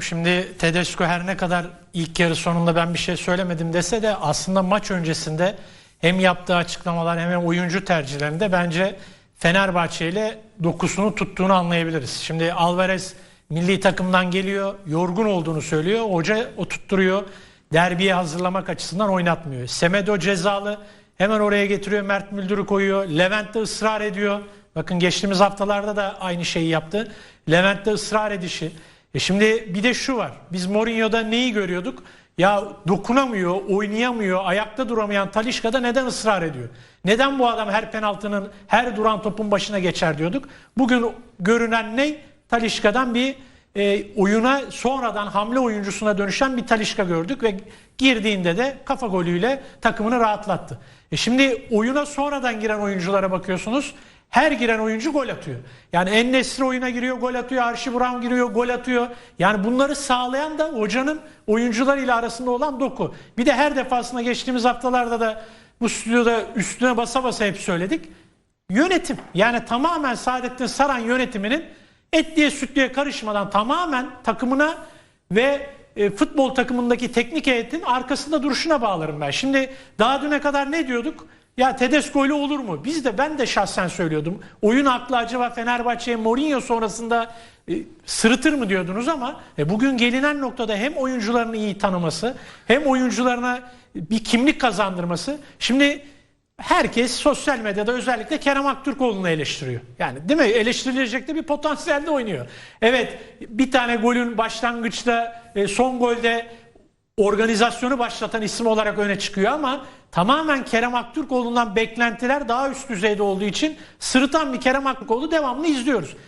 Şimdi Tedesco her ne kadar ilk yarı sonunda ben bir şey söylemedim dese de aslında maç öncesinde hem yaptığı açıklamalar hem oyuncu tercihlerinde bence Fenerbahçe ile dokusunu tuttuğunu anlayabiliriz. Şimdi Alvarez milli takımdan geliyor, yorgun olduğunu söylüyor. Hoca o tutturuyor. Derbiye hazırlamak açısından oynatmıyor. Semedo cezalı hemen oraya getiriyor. Mert Müldür'ü koyuyor. Levent de ısrar ediyor. Bakın geçtiğimiz haftalarda da aynı şeyi yaptı. Levent de ısrar edişi. E şimdi bir de şu var. Biz Mourinho'da neyi görüyorduk? Ya dokunamıyor, oynayamıyor, ayakta duramayan Talişka'da neden ısrar ediyor? Neden bu adam her penaltının, her duran topun başına geçer diyorduk? Bugün görünen ne? Talişka'dan bir e, oyuna sonradan hamle oyuncusuna dönüşen bir Talişka gördük ve girdiğinde de kafa golüyle takımını rahatlattı. E şimdi oyuna sonradan giren oyunculara bakıyorsunuz. Her giren oyuncu gol atıyor. Yani En-Nesyri oyuna giriyor, gol atıyor. Arşi Buram giriyor, gol atıyor. Yani bunları sağlayan da hocanın oyuncularıyla arasında olan doku. Bir de her defasında geçtiğimiz haftalarda da bu stüdyoda üstüne basa basa hep söyledik. Yönetim. Yani tamamen Saadettin Saran yönetiminin etliye sütlüye karışmadan tamamen takımına ve e, futbol takımındaki teknik heyetin arkasında duruşuna bağlarım ben. Şimdi daha düne kadar ne diyorduk? Ya Tedesco olur mu? Biz de ben de şahsen söylüyordum. Oyun aklı acaba Fenerbahçe'ye Mourinho sonrasında e, sırıtır mı diyordunuz ama e, bugün gelinen noktada hem oyuncularını iyi tanıması hem oyuncularına bir kimlik kazandırması. Şimdi herkes sosyal medyada özellikle Kerem Aktürkoğlu'nu eleştiriyor. Yani değil mi? Eleştirilecek de bir potansiyelde oynuyor. Evet bir tane golün başlangıçta e, son golde organizasyonu başlatan isim olarak öne çıkıyor ama tamamen Kerem Aktürkoğlu'ndan beklentiler daha üst düzeyde olduğu için sırıtan bir Kerem Aktürkoğlu devamlı izliyoruz.